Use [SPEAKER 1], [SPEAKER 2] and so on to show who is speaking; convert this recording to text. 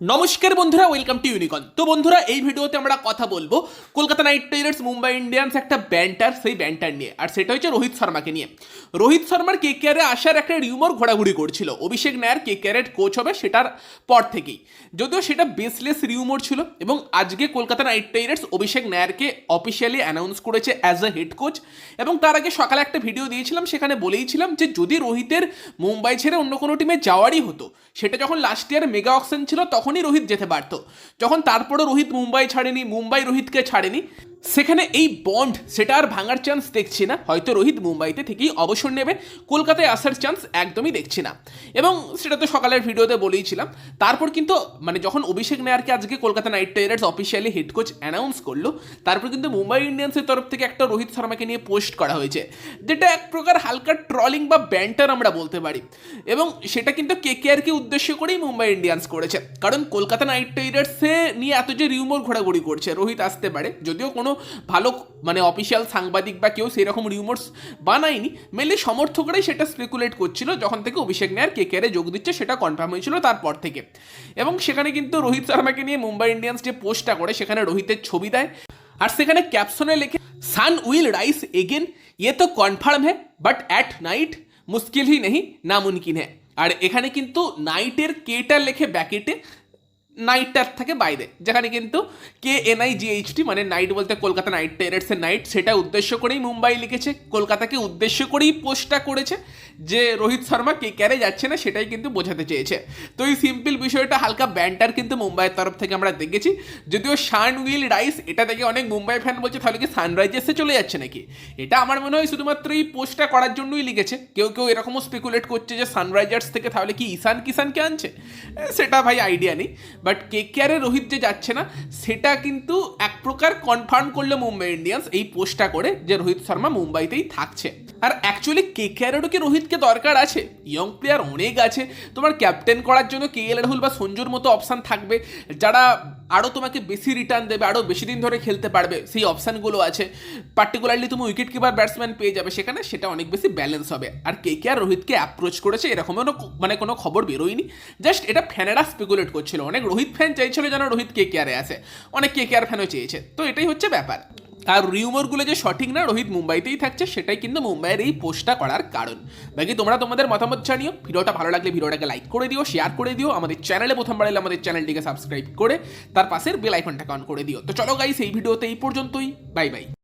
[SPEAKER 1] নমস্কার বন্ধুরা welcome to ইউনিকন তো বন্ধুরা, এই ভিডিওতে আমরা কথা বলব Kolkata Knight Riders, Mumbai Indians একটা ব্যান্টার সেই ব্যান্টার নিয়ে। আর সেটা হচ্ছে রোহিত শর্মাকে নিয়ে। রোহিত শর্মার কে কেয়ারে আসার একটা রিউমর ঘোরাঘুরি করছিল। অভিষেক নায়ার কে কেয়ারের কোচ হবে সেটার পর থেকেই। যদিও সেটা বেসলেস রিউমর ছিল এবং আজকে কলকাতা নাইট রাইডার্স অভিষেক নায়ারকে অফিসিয়ালি অ্যানাউন্স করেছে অ্যাজ আ হেড কোচ এবং তার আগে সকালে একটা ভিডিও দিয়েছিলাম, সেখানে বলেইছিলাম যে যদি রোহিতের মুম্বাই ছেড়ে অন্য কোনো টিমে যাওয়ারই হতো, সেটা যখন লাস্ট ইয়ার মেগা অকশন ছিল তখনই রোহিত যেতে পারতো যখন তারপরও রোহিত মুম্বাই ছাড়েনি মুম্বাই রোহিতকে ছাড়েনি সেখানে এই বন্ড, সেটা আর ভাঙার চান্স দেখছি না। হয়তো রোহিত মুম্বাইতে থেকেই অবসর নেবে, কলকাতায় আসার চান্স একদমই দেখছি না। এবং সেটা তো সকালের ভিডিওতে বলেইছিলাম। তারপর কিন্তু মানে যখন অভিষেক নায়ারকে আজকে Kolkata Knight Riders officially head coach announce করল, তারপর কিন্তু মুম্বাই ইন্ডিয়ান্সের তরফ থেকে একটা রোহিত শর্মাকে নিয়ে পোস্ট করা হয়েছে। যেটা এক প্রকার হালকা ট্রলিং বা ব্যান্টার আমরা বলতে পারি। এবং সেটা কিন্তু কে কে আরকে উদ্দেশ্য করেই মুম্বাই ইন্ডিয়ান্স করেছে। কারণ কলকাতা নাইট রাইডার্সে নিয়ে এত যে রিউমর ঘোরাঘুরি করছে, রোহিত আসতে পারে, যদিও কোনো ভালো মানে অফিসিয়াল সাংবাদিক বা কেউ সেই রকম রিউমার্স বানায়নি। মেনলি সমর্থকরাই সেটা স্পেকুলেট করছিল, যখন থেকে অভিষেক নেয়ার কে কে যোগ দিচ্ছে, সেটা কনফার্ম হয়েছিল তারপর থেকে। এবং সেখানে কিন্তু রোহিত শর্মাকে নিয়ে মুম্বাই ইন্ডিয়ান্স যে পোস্টটা করে, সেখানে রোহিতের ছবি দেয়। আর সেখানে ক্যাপশনে লেখে সান উইল রাইস এগেন ইয়ে তো কনফার্ম হ্যাঁ বাট অ্যাট নাইট মুশকিল হি নেই নামুনকিন হ্যাঁ আর এখানে কিন্তু নাইটের কেটা লেখে ব্যাকেটে নাইটটার থাকে বাইরে। যেখানে কিন্তু কে এনআই জিএইচটি মানে নাইট বলতে কলকাতা নাইট রাইডার্সের নাইট সেটা উদ্দেশ্য করেই মুম্বাই লিখেছে। কলকাতাকে উদ্দেশ্য করেই পোস্টটা করেছে যে রোহিত শর্মা কে ক্যারে যাচ্ছে না সেটাই কিন্তু বোঝাতে চেয়েছে। তো এই সিম্পল বিষয়টা হালকা ব্যান্টার কিন্তু মুম্বাইয়ের তরফ থেকে আমরা দেখেছি। যদিও শান উইল রাইস, এটা দেখে অনেক মুম্বাই ফ্যান বলছে, তাহলে কি সানরাইজার্সে চলে যাচ্ছে নাকি? এটা আমার মনে হয় শুধুমাত্র এই পোস্টটা করার জন্যই লিখেছে। কেউ কেউ এরকমও স্পেকুলেট করছে যে সানরাইজার্স থেকে তাহলে কি ঈশান কিষানকে আনছে? সেটা ভাই আইডিয়া নেই। বাট কে কেয়ারে রোহিত যে যাচ্ছে না, সেটা কিন্তু এক প্রকার কনফার্ম করল মুম্বাই ইন্ডিয়ান্স এই পোস্টটা করে যে রোহিত শর্মা মুম্বাইতেই থাকছে। আর অ্যাকচুয়ালি কে কেয়ারেরও কি রোহিতকে দরকার আছে। ইয়ং প্লেয়ার অনেক আছে। তোমার ক্যাপ্টেন করার জন্য কে এল রাহুল বা সঞ্জুর মতো অপশান থাকবে। যারা আরও তোমাকে বেশি রিটার্ন দেবে আরও বেশি দিন ধরে খেলতে পারবে, সেই অপশানগুলো আছে। পার্টিকুলারলি তুমি উইকেট কিপার ব্যাটসম্যান পেয়ে যাবে, সেখানে সেটা অনেক বেশি ব্যালেন্স হবে। আর কে কে আর রোহিতকে অ্যাপ্রোচ করেছে, এরকমও মানে কোনো খবর বেরোয়নি। জাস্ট এটা ফ্যানেরা স্পেকুলেট করছিল। অনেক রোহিত ফ্যান চাইছিল যেন রোহিত কে কে আরে আসে। অনেক কে কে আর ফ্যানও চেয়েছে। তো এটাই হচ্ছে ব্যাপার। আর রিউমরগুলো যে সঠিক না, রোহিত মুম্বাইতেই থাকছে, সেটাই কিন্তু মুম্বাইয়ের এই পোস্টটা করার কারণ। বাকি তোমরা তোমাদের মতামত জানিও। ভিডিওটা ভালো লাগলে ভিডিওটাকে লাইক করে দিও শেয়ার করে দিও, আমাদের চ্যানেলে প্রথম এলে আমাদের চ্যানেলটিকে সাবস্ক্রাইব করে, তার পাশের বেল আইকনটাকে অন করে দিও। তো চলো গাইস এই ভিডিওতে এই পর্যন্তই। Bye bye